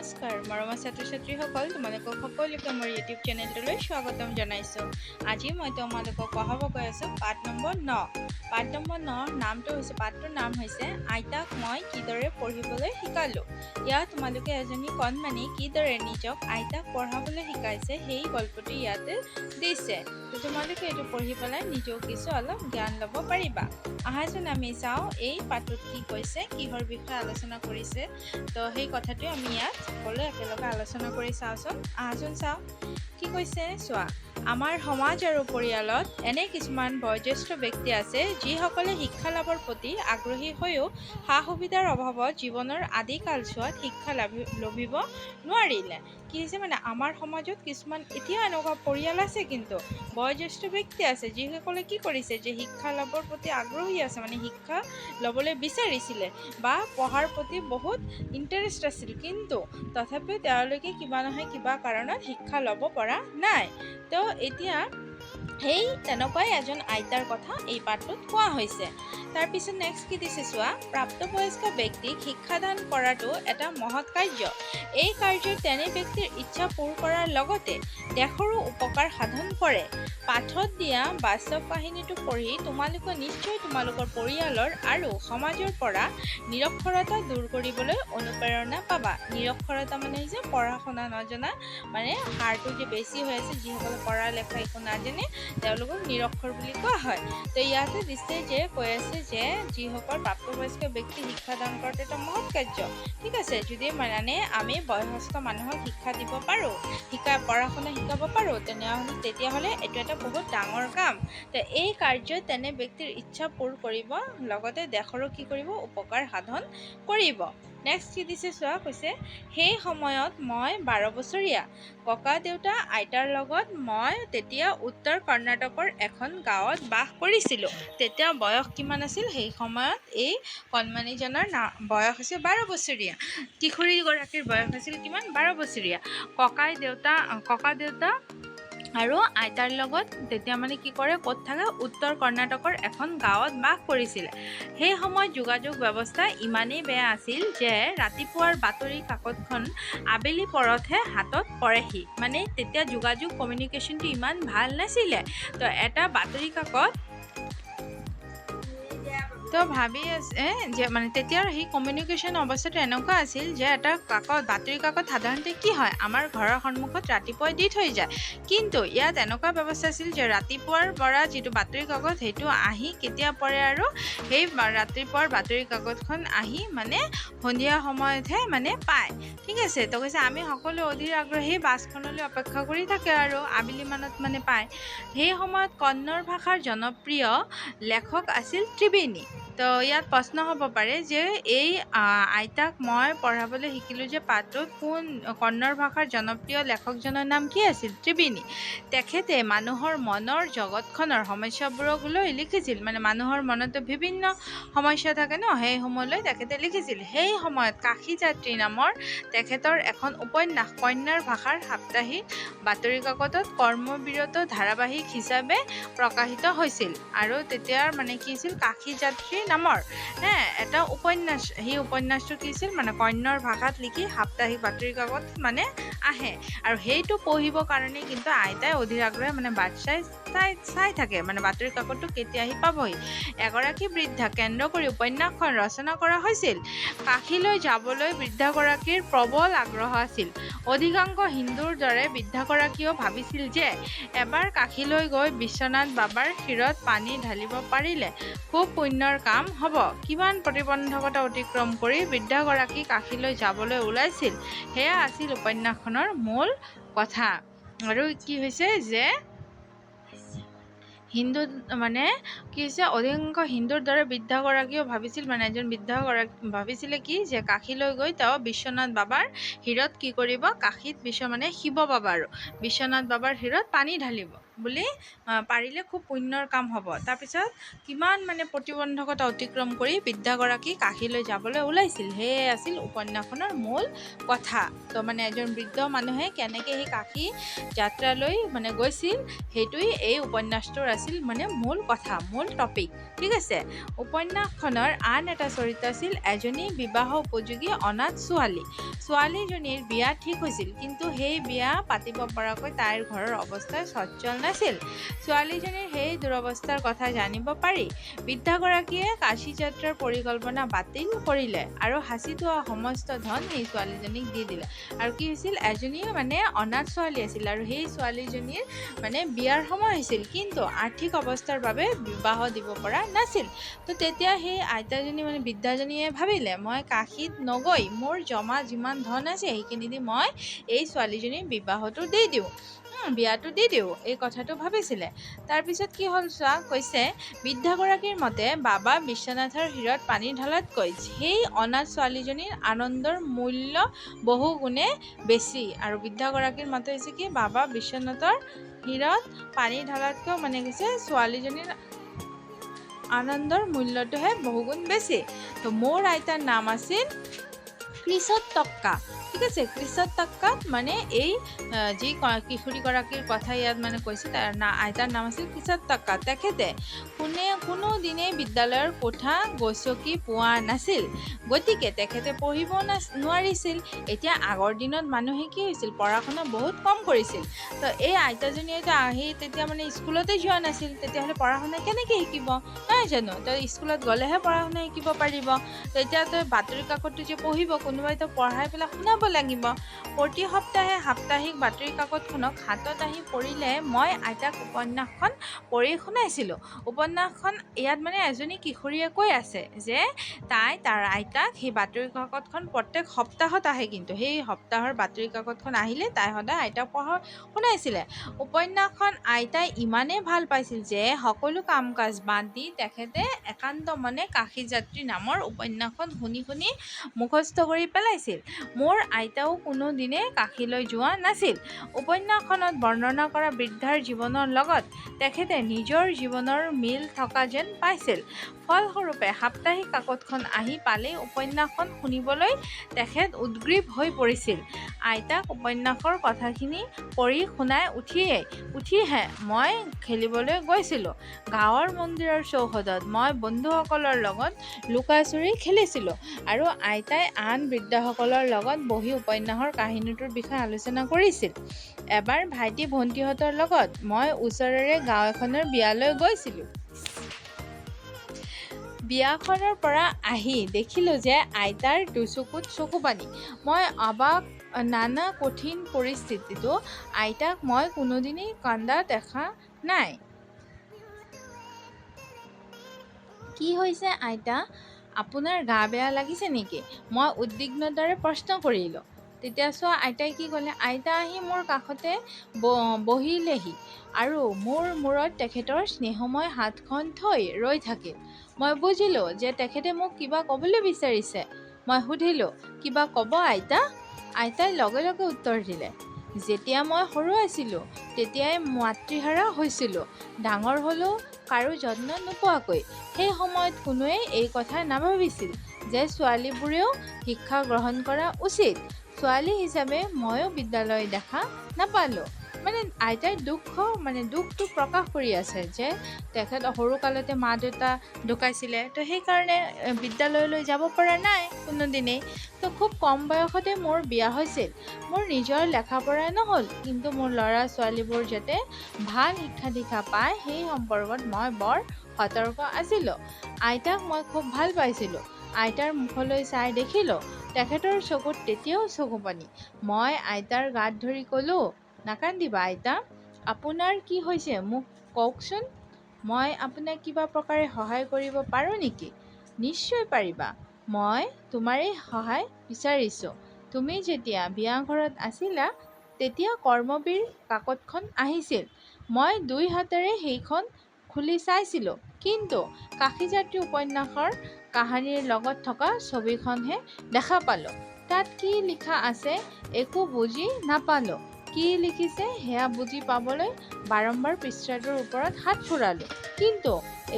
নমস্কাৰ মৰমৰ ছাত্ৰ ছাত্ৰীসকল তোমালোকক সকলোকে মোৰ ইউটিউব চেনেলটোলৈ স্বাগতম জনাইছোঁ। আজি মই তোমালোকক পঢ়াব গৈ আছোঁ পাঠ নম্বৰ ন। পাঠ নম্বৰ নৰ নামটো হৈছে, পাঠটোৰ নাম হৈছে, আইতাক মই কিদৰে পঢ়িবলৈ শিকালোঁ? ইয়াত তোমালোকে এজনী কণমানি কিদৰে নিজক আইতাক পঢ়াবলৈ শিকাইছে, সেই গল্পটো ইয়াতে দিছে। তো তোমালোকে এইটো পঢ়ি পেলাই নিজেও কিছু অলপ জ্ঞান ল'ব পাৰিবা। আহাচোন আমি চাওঁ এই পাঠটোত কি কৈছে কিহৰ বিষয়ে আলোচনা কৰিছে তো সেই কথাটোৱে আমি ইয়াত সকলোৱে একেলগে আলোচনা কৰি চাওঁচোন। আহাচোন চাওঁ। কি কৈছে? চোৱা আমাৰ সমাজ আৰু পৰিয়ালত এনে কিছুমান বয়োজ্যেষ্ঠ ব্যক্তি আছে, যিসকলে শিক্ষা লাভৰ প্ৰতি আগ্ৰহী হৈও সা সুবিধাৰ অভাৱত জীৱনৰ আদি কালছোৱাত শিক্ষা লাভি, লভিব নোৱাৰিলে। কি হৈছে মানে আমাৰ সমাজত কিছুমান এতিয়াও এনেকুৱা পৰিয়াল আছে কিন্তু বয়োজ্যেষ্ঠ ব্যক্তি আছে, যিসকলে কি কৰিছে যে শিক্ষা লাভৰ প্ৰতি আগ্ৰহী আছে মানে শিক্ষা ল'বলৈ বিচাৰিছিলে বা পঢ়াৰ প্ৰতি বহুত ইণ্টাৰেষ্ট আছিল। কিন্তু তথাপিও তেওঁলোকে কিবা নহয় কিবা কাৰণত শিক্ষা ল'ব পৰা নাই। তো এতিয়া সেই তেনেকুৱাই এজন আইতাৰ কথা এই পাঠটোত কোৱা হৈছে। তাৰপিছত নেক্সট কি দিছে চোৱা? প্ৰাপ্তবয়স্ক ব্যক্তিক শিক্ষাদান কৰাটো এটা মহৎ কাৰ্য। এই কাৰ্যই তেনে ব্যক্তিৰ ইচ্ছা পূৰ কৰাৰ লগতে দেশৰো উপকাৰ সাধন কৰে। পাঠত দিয়া বাস্তৱ কাহিনীটো পঢ়ি তোমালোকে নিশ্চয় তোমালোকৰ পৰিয়ালৰ আৰু সমাজৰ পৰা নিৰক্ষৰতা দূৰ কৰিবলৈ অনুপ্ৰেৰণা পাবা। নিৰক্ষৰতা মানে হৈছে পঢ়া শুনা নজনা মানে হাৰটো যে বেছি হৈ আছে, যিসকলে পঢ়া লেখা একো নাজানে তেওঁলোকক নিৰক্ষৰ বুলি কোৱা হয়। তো ইয়াতে দিছে যে কৈ আছে যে, যিসকল প্ৰাপ্তবয়স্ক ব্যক্তি শিক্ষাদান কৰাটো এটা মহৎ কাৰ্য। ঠিক আছে, যদি মানে আমি বয়সস্থ মানুহক শিক্ষা দিব পাৰোঁ, শিকা পঢ়া শুনা শিকাব পাৰোঁ, তেনেহ'লে তেতিয়াহ'লে এইটো এটা বহুত ডাঙৰ কাম। তো এই কাৰ্যই তেনে ব্যক্তিৰ ইচ্ছা পূৰ কৰিব, লগতে দেশৰো কি কৰিব, উপকাৰ সাধন কৰিব। নেক্সট কি দিছে চোৱা কৈছে সেই সময়ত মই বাৰ বছৰীয়া। ককা দেউতা আইতাৰ লগত মই তেতিয়া উত্তৰ কৰ্ণাটকৰ এখন গাঁৱত বাস কৰিছিলোঁ। তেতিয়া বয়স কিমান আছিল? সেই সময়ত এই কণমানিজনৰ না বয়স হৈছে বাৰ বছৰীয়া। কিশোৰীগৰাকীৰ বয়স আছিল কিমান? বাৰ বছৰীয়া। ককাই দেউতা ককা দেউতা আৰু আইতাৰ লগত তেতিয়া মানে কি কৰে, ক'ত থাকে, উত্তৰ কৰ্ণাটকৰ এখন গাঁৱত বাস কৰিছিলে। সেই সময়ত যোগাযোগ ব্যৱস্থা ইমানেই বেয়া আছিল যে ৰাতিপুৱাৰ বাতৰি কাকতখন আবেলি পৰতহে হাতত পৰেহি। মানে তেতিয়া যোগাযোগ কমিউনিকেশ্যনটো ইমান ভালো নাছিলে। তো এটা বাতৰি কাকত তো ভাবি আছে যে মানে তেতিয়াৰ সেই কমিউনিকেশ্যন অৱস্থাটো এনেকুৱা আছিল যে, এটা কাকত, বাতৰি কাকত সাধাৰণতে কি হয়, আমাৰ ঘৰৰ সন্মুখত ৰাতিপুৱাই দি থৈ যায়। কিন্তু ইয়াত এনেকুৱা ব্যৱস্থা আছিল যে, ৰাতিপুৱাৰ পৰা যিটো বাতৰি কাকত, সেইটো আহি কেতিয়া পৰে আৰু সেই ৰাতিপুৱাৰ বাতৰি কাকতখন আহি মানে সন্ধিয়া সময়তহে মানে পায়। ঠিক আছে, তো কৈছে, আমি সকলো অধীৰ আগ্ৰহী বাছখনলৈ অপেক্ষা কৰি থাকে আৰু আবেলি মানত মানে পায়। সেই সময়ত কন্নড় ভাষাৰ জনপ্ৰিয় লেখক আছিল ত্ৰিবেণী। তো ইয়াত প্ৰশ্ন হ'ব পাৰে যে এই আইতাক মই পঢ়াবলৈ শিকিলোঁ যে পাঠটোত কোন কন্নড় ভাষাৰ জনপ্ৰিয় লেখকজনৰ নাম কি আছিল? ত্ৰিবেণী। তেখেতে মানুহৰ মনৰ জগতখনৰ সমস্যাবোৰক লৈ লিখিছিল। মানে মানুহৰ মনতো বিভিন্ন সমস্যা থাকে ন, সেই সময়লৈ তেখেতে লিখিছিল। সেই সময়ত কাশী যাত্ৰী নামৰ তেখেতৰ এখন উপন্যাস কন্যাৰ ভাষাৰ সাপ্তাহিক বাতৰি কাকতত কৰ্মবিৰত ধাৰাবাহিক হিচাপে প্ৰকাশিত হৈছিল। আৰু তেতিয়াৰ মানে কি আছিল কাশী যাত্ৰী নামৰ। হে এটা উপন্যাস সেই উপন্যাসটো কি আছিল? মানে কন্যৰ ভাষাত লিখি সাপ্তাহিক বাতৰি কাকত মানে আহে। আৰু সেইটো পঢ়িবৰ কাৰণে কিন্তু আইতাই অধীৰ আগ্ৰহে মানে বাট চাই চাই থাকে। মানে বাতৰি কাকতটো কেতিয়া আহি পাবহি? এগৰাকী বৃদ্ধা কেন্দ্ৰ কৰি উপন্যাসখন ৰচনা কৰা হৈছিল। কাশীলৈ যাবলৈ বৃদ্ধাগৰাকীৰ প্ৰবল আগ্ৰহ আছিল। অধিকাংশ হিন্দুৰ দৰে বৃদ্ধাগৰাকীয়েও ভাবিছিল যে এবাৰ কাশীলৈ গৈ বিশ্বনাথ বাবাৰ শিৰত পানী ঢালিব পাৰিলে খুব পুণ্যৰ কাম হ'ব। কিমান প্ৰতিবন্ধকতা অতিক্ৰম কৰি বৃদ্ধাগৰাকী কাশীলৈ যাবলৈ ওলাইছিল সেয়া আছিল উপন্যাসখনৰ মূল কথা। আৰু কি হৈছে যে হিন্দু মানে কি হৈছে, অধিকাংশ হিন্দুৰ দৰে বৃদ্ধাগৰাকীয়েও ভাবিছিল মানে এজন বৃদ্ধাগৰাকী ভাবিছিলে কি যে কাশীলৈ গৈ তেওঁ বিশ্বনাথ বাবাৰ শিৰত কি কৰিব, কাশীত বিশ্ব মানে শিৱ বাবা আৰু বিশ্বনাথ বাবাৰ শিৰত পানী ঢালিব। বুলি পাৰিলে খুব পুণ্যৰ কাম হ'ব। তাৰপিছত কিমান মানে প্ৰতিবন্ধকতা অতিক্ৰম কৰি বৃদ্ধাগৰাকী কাশীলৈ যাবলৈ ওলাইছিল, সেয়ে আছিল উপন্যাসখনৰ মূল কথা। তো মানে এজন বৃদ্ধ মানুহে কেনেকৈ সেই কাশী যাত্ৰালৈ মানে গৈছিল, সেইটোৱেই এই উপন্যাসটোৰ আছিল মানে মূল কথা, মূল টপিক ঠিক আছে, উপন্যাসখনৰ আন এটা চৰিত্ৰ আছিল এজনী বিবাহ উপযোগী অনাথ ছোৱালী। ছোৱালীজনীৰ বিয়া ঠিক হৈছিল, কিন্তু সেই বিয়া পাতিব পৰাকৈ তাইৰ ঘৰৰ অৱস্থা সচ্ছল নাছিল। ছোৱালীজনীৰ সেই দুৰৱস্থাৰ কথা জানিব পাৰি। বৃদ্ধাগৰাকীয়ে কাশী যাত্ৰাৰ পৰিকল্পনা বাতিল কৰিলে আৰু সাঁচি থোৱা সমস্ত ধন সেই ছোৱালীজনীক দি দিলে। আৰু কি হৈছিল? এজনী মানে অনাথ ছোৱালী আছিল আৰু সেই ছোৱালীজনীৰ মানে বিয়াৰ সময় হৈছিল। কিন্তু আৰ্থিক অৱস্থাৰ বাবে বিবাহ দিব পৰা নাছিল। তো তেতিয়া সেই আইতাজনী মানে বৃদ্ধাজনীয়ে ভাবিলে, মই কাশীত নগৈ, মোৰ জমা যিমান ধন আছে সেইখিনি দি মই এই ছোৱালীজনীৰ বিবাহটো দি দিওঁ। বিয়াটো দি দিওঁ, এই কথাটো ভাবিছিলে। তাৰপিছত কি হ'ল চোৱা, কৈছে, বৃদ্ধাগৰাকীৰ মতে বাবা বিশ্বনাথৰ হীৰত পানী ঢলাতকৈ সেই অনাথ ছোৱালীজনীৰ আনন্দৰ মূল্য বহু গুণে বেছি। আৰু বৃদ্ধাগৰাকীৰ মতে হৈছে কি, বাবা বিশ্বনাথৰ হীৰত পানী ঢলাতকৈ মানে কৈছে, ছোৱালীজনীৰ আনন্দৰ মূল্যটোহে বহুগুণ বেছি। তো মোৰ আইতাৰ নাম আছিল কৃষত টক্কা। ঠিক আছে কৃষত টক্কা মানে এই যি ক- কিশোৰীগৰাকীৰ কথা ইয়াত মানে কৈছে তাৰ না আইতাৰ নাম আছিল কৃষত টক্কা তেখেতে কোনে, কোনো দিনে বিদ্যালয়ৰ কোঠা গছকি পোৱা নাছিল? গতিকে তেখেতে পঢ়িব নাছ- নোৱাৰিছিল। এতিয়া আগৰ দিনত মানুহে কি হৈছিল? পঢ়া শুনা বহুত কম কৰিছিল। তো এই আইতাজনীয়েতো আহি তেতিয়া মানে স্কুলতে যোৱা নাছিল। তেতিয়াহ'লে পঢ়া শুনা কেনেকৈ শিকিব? নহয় জানো? তো স্কুলত গ'লেহে পঢ়া শুনা শিকিব পাৰিব। তেতিয়াতো বাতৰি কাকতটো যে পঢ়িব কোনোবাইতো পঢ়াই পেলাই শুনাব লাগিব। প্ৰতি সপ্তাহে সাপ্তাহিক বাতৰি কাকতখনক হাতত আহি পৰিলে মই আইতাক উপন্যাসখন পঢ়ি শুনাইছিলোঁ। উপন্যাসখন ইয়াত মানে এজনী কিশোৰীয়ে কৈ আছে যে তাই তাৰ আইতাক সেই বাতৰি কাকতখন প্ৰত্যেক সপ্তাহত আহে কিন্তু। সেই সপ্তাহৰ বাতৰি কাকতখন আহিলে তাই সদায় আইতাক পঢ়া শুনাইছিলে। উপন্যাসখন আইতাই ইমানেই ভাল পাইছিল যে সকলো কাম কাজ বাদ দি তেখেতে একান্ত মনে কাশী যাত্ৰী নামৰ উপন্যাসখন শুনি শুনি মুখস্থ কৰি পেলাইছিল। মোৰ আইতাও কোনো দিনে কাশীলৈ যোৱা নাছিল। উপন্যাসখনত বৰ্ণনা কৰা বৃদ্ধাৰ জীৱনৰ লগত তেখেতে নিজৰ জীৱনৰ মিল থকা যেন পাইছিল। ফলস্বৰূপে সাপ্তাহিক কাকতখন আহি পালেই উপন্যাসখন শুনিবলৈ তেখেত উদ্গ্ৰীৱ হৈ পৰিছিল। আইতাক উপন্যাসৰ কথাখিনি পঢ়ি শুনাই উঠিয়েই উঠিহে মই খেলিবলৈ গৈছিলোঁ। গাঁৱৰ মন্দিৰৰ চৌহদত মই বন্ধুসকলৰ লগত লুকা চুৰি খেলিছিলোঁ আৰু আইতাই আন বৃদ্ধাসকলৰ লগত বহি উপন্যাসৰ কাহিনীটোৰ বিষয়ে আলোচনা কৰিছিল। এবাৰ ভাইটি ভণ্টিহঁতৰ লগত মই ওচৰৰে গাঁও এখনৰ বিয়ালৈ গৈছিলোঁ। বিয়াখনৰ পৰা আহি দেখিলোঁ যে আইতাৰ দুচকুত চকু পানী মই অবাক, নানা কঠিন পৰিস্থিতিতো আইতাক মই কোনোদিনেই কান্দা দেখা নাই। কি হৈছে আইতা? আপোনাৰ গা বেয়া লাগিছে নেকি? মই উদ্বিগ্নতাৰে প্ৰশ্ন কৰিলোঁ। তেতিয়া চোৱা আইতাই কি ক'লে? আইতা আহি মোৰ কাষতে বহিলেহি আৰু মোৰ মূৰত তেখেতৰ স্নেহময় হাতখন থৈ ৰৈ থাকিল। মই বুজিলোঁ যে তেখেতে মোক কিবা ক'বলৈ বিচাৰিছে। মই সুধিলোঁ কিবা ক'ব আইতা? আইতাই লগে লগে উত্তৰ দিলে যেতিয়া মই সৰু আছিলোঁ তেতিয়াই মাতৃহাৰা হৈছিলোঁ। ডাঙৰ হ'লেও কাৰো যত্ন নোপোৱাকৈ। সেই সময়ত কোনোৱে এই কথা নাভাবিছিল যে ছোৱালীবোৰেও শিক্ষা গ্ৰহণ কৰা উচিত। ছোৱালী হিচাপে ময়ো বিদ্যালয় দেখা নাপালোঁ। মানে আইতাই দুখ মানে দুখটো প্ৰকাশ কৰি আছে যে তেখেত সৰুকালতে মা দেউতা ঢুকাইছিলে। তো সেইকাৰণে বিদ্যালয়লৈ যাব পৰা নাই কোনোদিনেই। তো খুব কম বয়সতে মোৰ বিয়া হৈছিল। মোৰ নিজৰ লেখা পঢ়া নহ'ল, কিন্তু মোৰ ল'ৰা ছোৱালীবোৰ যাতে ভালো শিক্ষা দীক্ষা পায়, সেই সম্পৰ্কত মই বৰ সতৰ্ক আছিলোঁ। আইতাক মই খুব ভালো পাইছিলোঁ। আইতাৰ মুখলৈ চাই দেখিলোঁ, তেখেতৰ চকুত তেতিয়াও চকু পানী। মই আইতাৰ গাত ধৰি ক'লোঁ নাকান্দিবা আইতা, আপোনাৰ কি হৈছে? মোক কওকচোন, মই আপোনাক কিবা প্ৰকাৰে সহায় কৰিব পাৰোঁ নেকি? নিশ্চয় পাৰিবা। মই তোমাৰেই সহায় বিচাৰিছোঁ। তুমি যেতিয়া বিয়া ঘৰত আছিলা, তেতিয়া কৰ্মবীৰ কাকতখন আহিছিল। মই দুই হাতেৰে সেইখন খুলি চাইছিলোঁ। কিন্তু কাশীযাত্ৰী উপন্যাসৰ কাহিনীৰ লগত থকা ছবিখনহে দেখা পালোঁ। তাত কি লিখা আছে একো বুজি নাপালোঁ। কি লিখিছে সেয়া বুজি পাবলৈ বাৰম্বাৰ পৃষ্ঠাটোৰ ওপৰত হাত ফুৰালোঁ। কিন্তু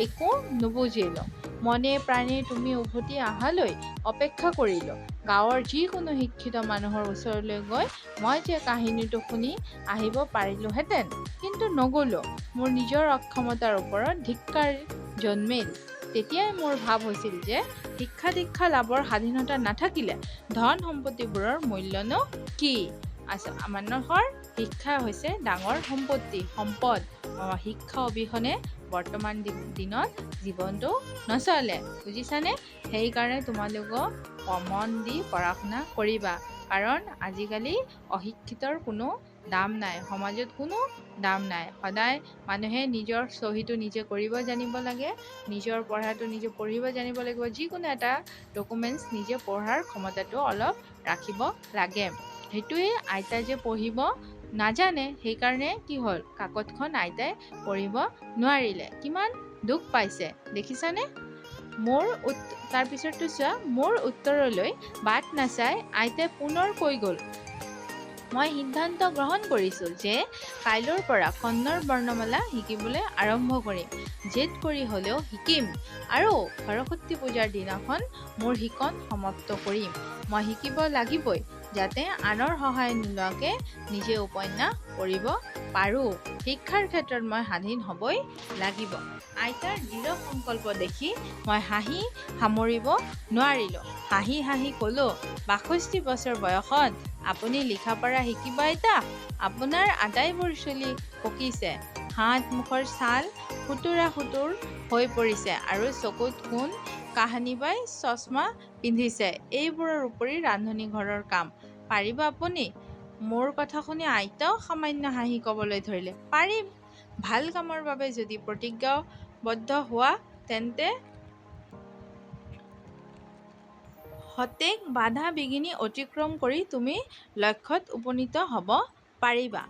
একো নুবুজিলোঁ। মনে প্ৰাণে তুমি উভতি অহালৈ অপেক্ষা কৰিলোঁ। গাঁৱৰ যিকোনো শিক্ষিত মানুহৰ ওচৰলৈ গৈ মই যে কাহিনীটো শুনি আহিব পাৰিলোহেঁতেন। কিন্তু নগ'লোঁ। মোৰ নিজৰ অক্ষমতাৰ ওপৰত ধিক্কাৰ জন্মিল। তেতিয়াই মোৰ ভাৱ হৈছিল যে শিক্ষা দীক্ষা লাভৰ স্বাধীনতা নাথাকিলে ধন সম্পত্তিবোৰৰ মূল্যনো কি? মানুহৰ শিক্ষা হৈছে ডাঙৰ সম্পত্তি সম্পদ। শিক্ষা অবিহনে বৰ্তমান দিনত জীৱনটো নচলে বুজিছানে? সেইকাৰণে তোমালোকক মন দি পঢ়া শুনা কৰিবা। কাৰণ আজিকালি অশিক্ষিতৰ কোনো দাম নাই সমাজত কোনো দাম নাই। সদায় মানুহে নিজৰ চহীটো নিজে কৰিব জানিব লাগে নিজৰ পঢ়াটো নিজে পঢ়িব জানিব লাগিব যিকোনো এটা ডকুমেণ্টছ নিজে পঢ়াৰ ক্ষমতাটো অলপ ৰাখিব লাগে। সেইটোৱে আইতাই যে পঢ়িব নাজানে সেইকাৰণে কি হ'ল? কাকতখন আইতাই পঢ়িব নোৱাৰিলে। কিমান দুখ পাইছে দেখিছানে? মোৰ উত তাৰপিছততো চোৱা মোৰ উত্তৰলৈ বাট নাচাই আইতাই পুনৰ কৈ গ'ল মই সিদ্ধান্ত গ্ৰহণ কৰিছোঁ যে কাইলৈৰ পৰা কন্নৰ বৰ্ণমালা শিকিবলৈ আৰম্ভ কৰিম। জেদ কৰি হ'লেও শিকিম আৰু সৰস্বতী পূজাৰ দিনাখন মোৰ শিকন সমাপ্ত কৰিম। মই শিকিব লাগিবই। যাতে আনৰ সহায় নোলোৱাকৈ নিজে উপন্যাস পঢ়িব পাৰোঁ। শিক্ষাৰ ক্ষেত্ৰত মই স্বাধীন হ'বই লাগিব। আইতাৰ দৃঢ় সংকল্প দেখি মই হাঁহি সামৰিব নোৱাৰিলোঁ। হাঁহি হাঁহি ক'লোঁ বাষষ্ঠি বছৰ বয়সত আপুনি লিখা পঢ়া শিকিব আইতা? আপোনাৰ আটাইবোৰ চুলি পকিছে। হাত মুখৰ ছাল সুতুৰা সুতুৰ হৈ পৰিছে আৰু চকুত কোন কাহানি বাই চশমা পিন্ধিছে। এইবোৰৰ উপৰি ৰান্ধনী ঘৰৰ কাম। পাৰিব আপুনি? মোৰ কথা শুনি আইতাও সামান্য হাঁহি ক'বলৈ ধৰিলে। পাৰিম। ভাল কামৰ বাবে যদি প্ৰতিজ্ঞাবদ্ধ হোৱা তেন্তে সতেক বাধা বিঘিনি অতিক্ৰম কৰি তুমি লক্ষ্যত উপনীত হ'ব পাৰিবা।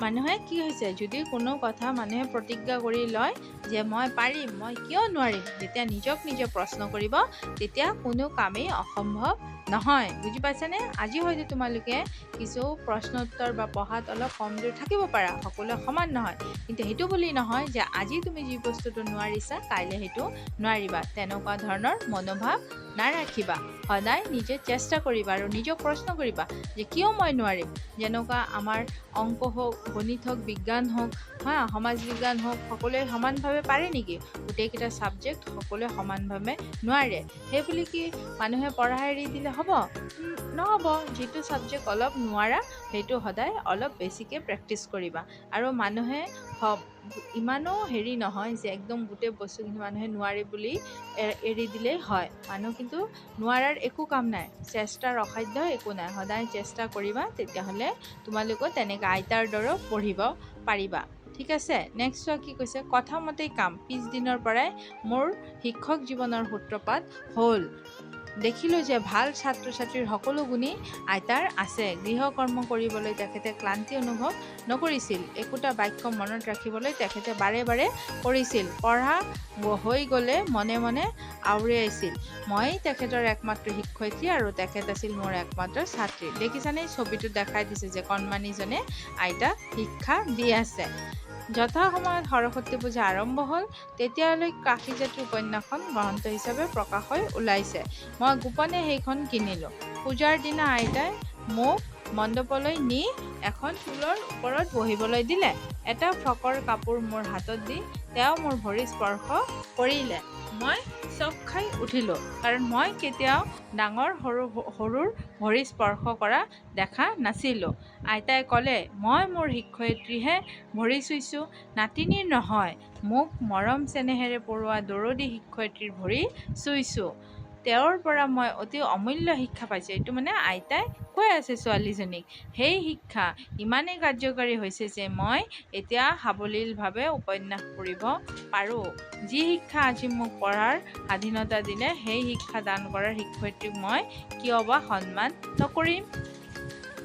মানুহে কি হৈছে? যদি কোনো কথা মানুহে প্ৰতিজ্ঞা কৰি লয় যে মই পাৰিম মই কিয় নোৱাৰিম? যেতিয়া নিজক নিজে প্ৰশ্ন কৰিব তেতিয়া কোনো কামেই অসম্ভৱ নহয়। বুজি পাইছানে? আজি হয়তো তোমালোকে কিছু প্ৰশ্ন উত্তৰ বা পঢ়াত অলপ কমজোৰ থাকিব পাৰা সকলোৱে সমান নহয়। কিন্তু সেইটো বুলি নহয় যে আজি তুমি যি বস্তুটো নোৱাৰিছা কাইলৈ সেইটো নোৱাৰিবা। তেনেকুৱা ধৰণৰ মনোভাৱ নাৰাখিবা। সদায় নিজে চেষ্টা কৰিবা আৰু নিজক প্ৰশ্ন কৰিবা যে কিয় মই নোৱাৰিম? যেনেকুৱা আমাৰ অঙ্ক হওক, গণিত হওক, বিজ্ঞান হওক, হা, সমাজ বিজ্ঞান হওক, সকলোৱে সমানভাৱে পাৰে নেকি? গোটেইকেইটা ছাবজেক্ট সকলোৱে সমানভাৱে নোৱাৰে। সেই বুলি কি মানুহে পঢ়া এৰি দিলে হ'ব? নহ'ব। যিটো ছাবজেক্ট অলপ নোৱাৰা, সেইটো সদায় অলপ বেছিকৈ প্ৰেক্টিচ কৰিবা। আৰু মানুহে ইমানো হেৰি নহয় যে একদম গোটেই বস্তুখিনি মানুহে নোৱাৰে বুলি এৰি দিলেই হয়। মানুহ কিন্তু নোৱাৰাৰ একো কাম নাই। চেষ্টাৰ অসাধ্য একো নাই। সদায় চেষ্টা কৰিবা তেতিয়াহ'লে তোমালোকেও তেনেকৈ আইতাৰ দৰেও পঢ়িব পাৰিবা। ঠিক আছে? নেক্সট কি কৈছে? কথা মতেই কাম। পিছদিনৰ পৰাই মোৰ শিক্ষক জীৱনৰ সূত্ৰপাত হ'ল। দেখিলোঁ যে ভালো ছাত্ৰ ছাত্ৰীৰ সকলো গুণেই আইতাৰ আছে। গৃহকৰ্ম কৰিবলৈ তেখেতে ক্লান্তি অনুভৱ নকৰিছিল। একোটা বাক্য মনত ৰাখিবলৈ তেখেতে বাৰে বাৰে কৰিছিল। পঢ়া হৈ গ'লে মনে মনে আওৰিয়াইছিল মই তেখেতৰ একমাত্ৰ শিক্ষয়িত্ৰী আৰু তেখেত আছিল মোৰ একমাত্ৰ ছাত্ৰী। দেখিছানে? ছবিটোত দেখাই দিছে যে কণমানিজনে আইতাক শিক্ষা দি আছে। যথা সময়ত সৰস্বতী পূজা আৰম্ভ হ'ল তেতিয়ালৈ কাশীজাতি উপন্যাসখন গ্ৰন্থ হিচাপে প্ৰকাশ হৈ ওলাইছে। মই গোপনে সেইখন কিনিলোঁ। পূজাৰ দিনা আইতাই মোক মণ্ডপলৈ নি এখন টুলৰ ওপৰত বহিবলৈ দিলে। এটা ফকৰ কাপোৰ মোৰ হাতত দি তেওঁ মোৰ ভৰি স্পৰ্শ কৰিলে। মই চক খাই উঠিলোঁ। কাৰণ মই কেতিয়াও ডাঙৰ সৰু সৰুৰ ভৰি স্পৰ্শ কৰা দেখা নাছিলোঁ। আইতাই ক'লে মই মোৰ শিক্ষয়িত্ৰীহে ভৰি চুইছোঁ। নাতিনীৰ নহয় মোক মৰম চেনেহেৰে পঢ়োৱা দৰদী শিক্ষয়িত্ৰীৰ ভৰি চুইছোঁ। তেওঁৰ পৰা মই অতি অমূল্য শিক্ষা পাইছোঁ। এইটো মানে আইতাই কৈ আছে ছোৱালীজনীক সেই শিক্ষা ইমানেই কাৰ্যকাৰী হৈছে যে মই এতিয়া সাৱলীলভাৱে উপন্যাস পঢ়িব পাৰোঁ। যি শিক্ষা আজি মোক পঢ়াৰ স্বাধীনতা দিলে সেই শিক্ষা দান কৰাৰ শিক্ষয়িত্ৰীক মই কিয় বা সন্মান নকৰিম?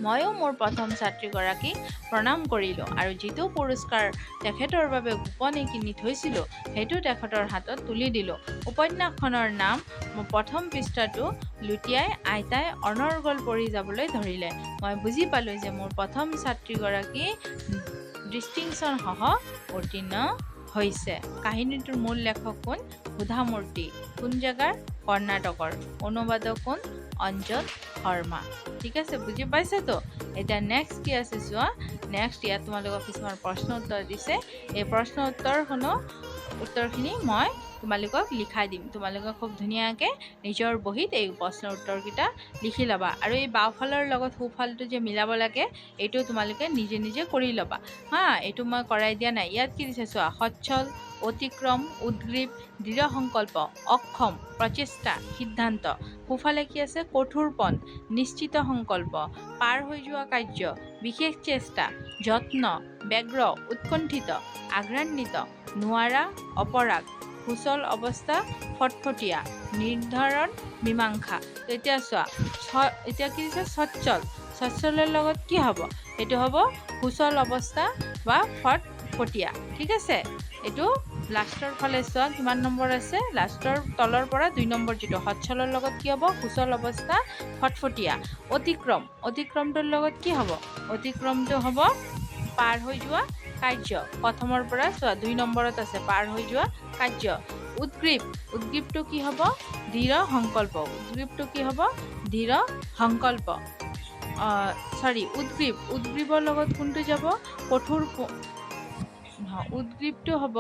ময়ো মোৰ প্ৰথম ছাত্ৰীগৰাকীক প্ৰণাম কৰিলোঁ আৰু যিটো পুৰস্কাৰ তেখেতৰ বাবে গোপনে কিনি থৈছিলোঁ সেইটো তেখেতৰ হাতত তুলি দিলোঁ। উপন্যাসখনৰ নাম প্ৰথম পৃষ্ঠাটো লুটিয়াই আইতাই অনৰ্গল পৰি যাবলৈ ধৰিলে। মই বুজি পালোঁ যে মোৰ প্ৰথম ছাত্ৰীগৰাকী ডিষ্টিংশ্যনসহ উত্তীৰ্ণ হৈছে। কাহিনীটোৰ মূল লেখক কোন? সুধামূৰ্তি। কোন জেগাৰ? কৰ্ণাটকৰ। অনুবাদক কোন? অঞ্জন শৰ্মা। ঠিক আছে, বুজি পাইছেতো এতিয়া নেক্সট কি আছে চোৱা? নেক্সট ইয়াত তোমালোকক কিছুমান প্ৰশ্ন উত্তৰ দিছে। এই প্ৰশ্ন উত্তৰখনো উত্তৰখিনি মই তোমালোকক লিখাই দিম। তোমালোকে খুব ধুনীয়াকৈ নিজৰ বহীত এই প্ৰশ্ন উত্তৰকেইটা লিখি ল'বা। আৰু এই বাওঁফালৰ লগত সোঁফালটো যে মিলাব লাগে, এইটো তোমালোকে নিজে নিজে কৰি ল'বা। হা, এইটো মই কৰাই দিয়া নাই। ইয়াত কি দিছে চোৱা? সচ্ছল অতিক্ৰম উদ্গ্ৰীৱ দৃঢ় সংকল্প, অক্ষম, প্ৰচেষ্টা, সিদ্ধান্ত। সোঁফালে কি আছে? কঠোৰপণ নিশ্চিত সংকল্প, পাৰ হৈ যোৱা কাৰ্য, বিশেষ চেষ্টা, যত্ন, ব্যগ্ৰ, উৎকণ্ঠিত, আঘ্ৰান্বিত, নোৱাৰা, অপৰাগ, সুচল অৱস্থা, ফটফটীয়া, নিৰ্ধাৰণ, মীমাংসা। এতিয়া চোৱা এতিয়া কি দিছে? সচ্ছল। সচ্ছলৰ লগত কি হ'ব? এইটো হ'ব সুচল অৱস্থা বা ফটফটীয়া। ঠিক আছে? এইটো লাষ্টৰ ফালে চোৱা, কিমান নম্বৰ আছে? লাষ্টৰ তলৰ পৰা দুই নম্বৰ যিটো সচ্ছলৰ লগত কি হ'ব? সুচল অৱস্থা ফটফটীয়া। অতিক্ৰম, অতিক্ৰমটোৰ লগত কি হ'ব? অতিক্ৰমটো হ'ব পাৰ হৈ যোৱা কাৰ্য। প্ৰথমৰ পৰা চোৱা, দুই নম্বৰত আছে, পাৰ হৈ যোৱা কাৰ্য। উদ্গ্ৰীৱ উদ্গ্ৰীৱটো কি হ'ব? দৃঢ় সংকল্প। উদ্গ্ৰীৱটো কি হ'ব? দৃঢ় সংকল্প। চৰি উদ্গ্ৰীৱ উদ্গ্ৰীৱৰ লগত কোনটো যাব? কঠোৰ উদ্গ্ৰীৱটো হ'ব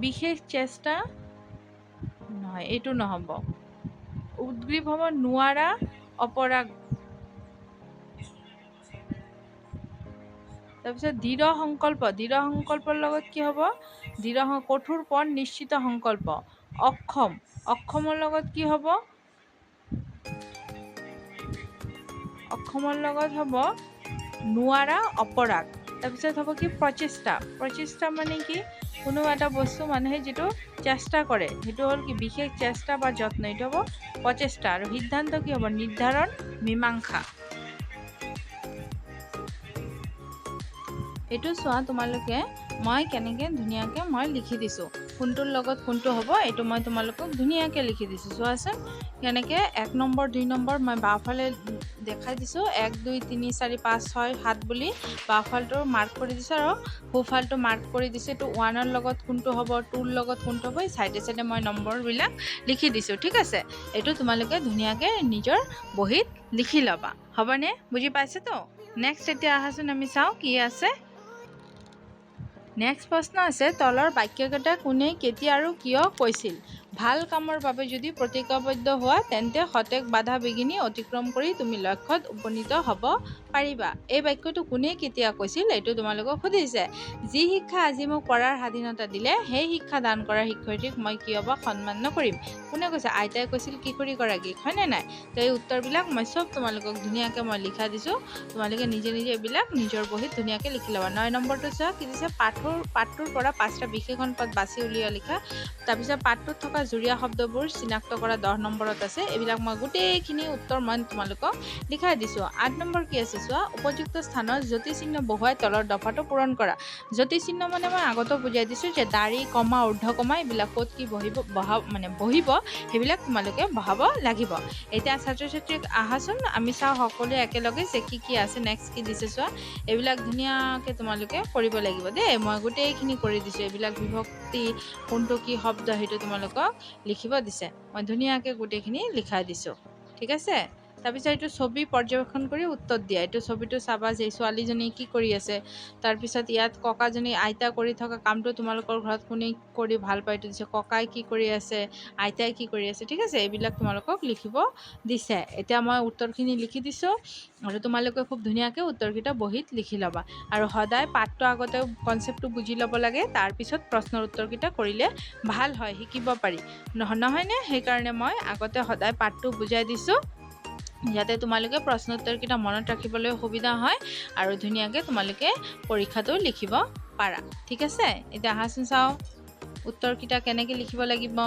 বিশেষ চেষ্টা নহয় এইটো নহ'ব। উদ্গ্ৰীৱ হ'ব নোৱাৰা অপৰাগ তাৰপিছত দৃঢ় সংকল্প, দৃঢ় সংকল্পৰ লগত কি হ'ব? দৃঢ় কঠোৰ পণ, নিশ্চিত সংকল্প। অক্ষম, অক্ষমৰ লগত কি হ'ব? অক্ষমৰ লগত হ'ব নোৱাৰা অপৰাগ। তাৰপিছত হ'ব কি? প্ৰচেষ্টা। প্ৰচেষ্টা মানে কি? কোনো এটা বস্তু মানুহে যিটো চেষ্টা কৰে সেইটো হ'ল কি বিশেষ চেষ্টা বা যত্ন এইটো হ'ব প্ৰচেষ্টা আৰু সিদ্ধান্ত কি হ'ব? নিৰ্ধাৰণ মীমাংসা। এইটো চোৱা তোমালোকে, মই কেনেকৈ ধুনীয়াকৈ মই লিখি দিছোঁ। কোনটোৰ লগত কোনটো হ'ব, এইটো মই তোমালোকক ধুনীয়াকৈ লিখি দিছোঁ। চোৱাচোন, কেনেকৈ এক নম্বৰ, দুই নম্বৰ মই বাওঁফালে দেখাই দিছোঁ। এক, দুই, তিনি, চাৰি, পাঁচ, ছয়, সাত বুলি বাওঁফালটো মাৰ্ক কৰি দিছোঁ আৰু সোঁফালটো মাৰ্ক কৰি দিছোঁ। এইটো ওৱানৰ লগত কোনটো হ'ব টুৰ লগত কোনটো হ'ব চাইডে চাইডে মই নম্বৰবিলাক লিখি দিছোঁ, ঠিক আছে? এইটো তোমালোকে ধুনীয়াকৈ নিজৰ বহীত লিখি ল'বা, হ'বনে? বুজি পাইছেতো? নেক্সট এতিয়া আহাচোন আমি চাওঁ কি আছে। নেক্সট প্ৰশ্ন আছে, তলৰ বাক্যকেইটা কোনে কেতিয়া আৰু কিয় কৈছিল? ভালো কামৰ বাবে যদি প্ৰতিজ্ঞাবদ্ধ হোৱা, তেন্তে সতেক বাধা বিঘিনি অতিক্ৰম কৰি তুমি লক্ষ্যত উপনীত হ'ব পাৰিবা। এই বাক্যটো কোনে কেতিয়া কৈছিল এইটো তোমালোকক সুধিছে। যি শিক্ষা আজি মোক পঢ়াৰ স্বাধীনতা দিলে, সেই শিক্ষা দান কৰা শিক্ষয়িত্ৰীক মই কিয় বা সন্মান নকৰিম? কোনে কৈছে? আইতাই কৈছিল কিশোৰীগৰাকীক হয়নে নাই? তো এই উত্তৰবিলাক মই চব তোমালোকক ধুনীয়াকৈ মই লিখা দিছোঁ। তোমালোকে নিজে নিজে এইবিলাক নিজৰ বহীত ধুনীয়াকৈ লিখি ল'বা। নয় নম্বৰটো চোৱা, কি দিছে? পাঠৰ পাঠটোৰ পৰা পাঁচটা বিশেষণ পদ বাছি উলিওৱা লিখা। তাৰপিছত পাঠটোত থকা জুৰীয়া শব্দবোৰ চিনাক্ত কৰা দহ নম্বৰত আছে। এইবিলাক মই গোটেইখিনি উত্তৰ মই তোমালোকক লিখাই দিছোঁ। আঠ নম্বৰ কি আছে চোৱা? উপযুক্ত স্থানত জ্যোতিচিহ্ন বহুৱাই তলৰ দফাটো পূৰণ কৰা। জ্যোতিচিহ্ন মানে মই আগতো বুজাই দিছোঁ যে দাড়ি কমা ঊৰ্ধ কমা, এইবিলাক ক'ত কি বহিব বহা মানে বহিব, সেইবিলাক তোমালোকে বহাব লাগিব। এতিয়া ছাত্ৰ ছাত্ৰীক আহাচোন, আমি চাওঁ সকলোৱে একেলগে যে কি কি আছে নেক্সট কি দিছে চোৱা? এইবিলাক ধুনীয়াকৈ তোমালোকে কৰিব লাগিব দেই। মই গোটেইখিনি কৰি দিছোঁ। এইবিলাক বিভক্তি, কোনটো কি শব্দ, সেইটো তোমালোকক লিখিব দিছে। মই ধুনীয়াকৈ গোটেইখিনি লিখাই দিছোঁ। ঠিক আছে? তাৰপিছত এইটো ছবি পৰ্যবেক্ষণ কৰি উত্তৰ দিয়া। এইটো ছবিটো চাবা যে ছোৱালীজনী কি কৰি আছে। তাৰপিছত ইয়াত ককাজনী আইতা কৰি থকা কামটো তোমালোকৰ ঘৰত কোনে কৰি ভালো পায় এইটো দিছে। ককাই কি কৰি আছে, আইতাই কি কৰি আছে, ঠিক আছে? এইবিলাক তোমালোকক লিখিব দিছে। এতিয়া মই উত্তৰখিনি লিখি দিছোঁ আৰু তোমালোকে খুব ধুনীয়াকৈ উত্তৰকেইটা বহীত লিখি ল'বা। আৰু সদায় পাঠটো আগতে কনচেপ্টটো বুজি ল'ব লাগে তাৰপিছত প্ৰশ্নৰ উত্তৰকেইটা কৰিলে ভালো হয়, শিকিব পাৰি। নহ নহয়নে সেইকাৰণে মই আগতে সদায় পাঠটো বুজাই দিছোঁ। যাতে তোমালোকে প্ৰশ্ন উত্তৰকেইটা মনত ৰাখিবলৈ সুবিধা হয় আৰু ধুনীয়াকৈ তোমালোকে পৰীক্ষাটো লিখিব পাৰা। ঠিক আছে? এতিয়া আহাচোন চাওঁ উত্তৰকেইটা কেনেকৈ লিখিব লাগিব?